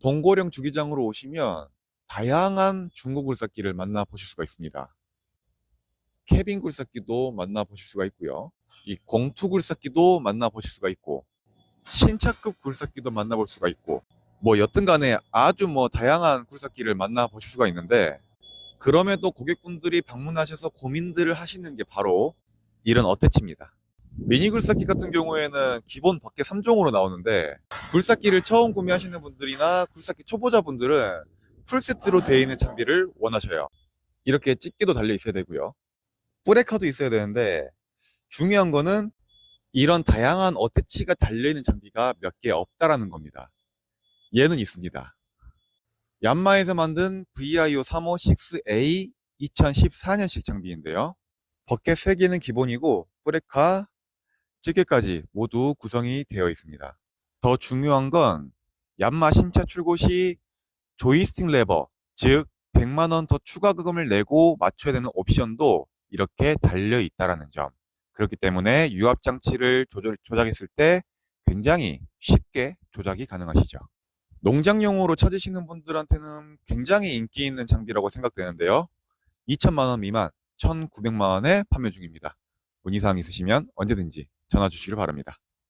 동고령 주기장으로 오시면 다양한 중고 굴삭기를 만나보실 수가 있습니다. 캐빈 굴삭기도 만나보실 수가 있고요. 이 공투 굴삭기도 만나보실 수가 있고 신차급 굴삭기도 만나볼 수가 있고 뭐 여튼 간에 아주 뭐 다양한 굴삭기를 만나보실 수가 있는데 그럼에도 고객분들이 방문하셔서 고민들을 하시는 게 바로 이런 어태치입니다. 미니 굴삭기 같은 경우에는 기본 밖에 3종으로 나오는데 굴삭기를 처음 구매하시는 분들이나 굴삭기 초보자분들은 풀세트로 되어 있는 장비를 원하셔요. 이렇게 집게도 달려 있어야 되고요. 브레카도 있어야 되는데 중요한 거는 이런 다양한 어태치가 달려있는 장비가 몇 개 없다라는 겁니다. 얘는 있습니다. 얀마에서 만든 VIO 356A 2014년식 장비인데요. 버켓 3개는 기본이고 브레카, 찌개까지 모두 구성이 되어 있습니다. 더 중요한 건 얀마 신차 출고 시 조이스틱 레버, 즉 100만 원 더 추가 금을 내고 맞춰야 되는 옵션도 이렇게 달려 있다라는 점. 그렇기 때문에 유압 장치를 조절, 조작했을 때 굉장히 쉽게 조작이 가능하시죠. 농장용으로 찾으시는 분들한테는 굉장히 인기 있는 장비라고 생각되는데요. 2천만 원 미만 1,900만 원에 판매 중입니다. 문의사항 있으시면 언제든지 전화 주시길 바랍니다.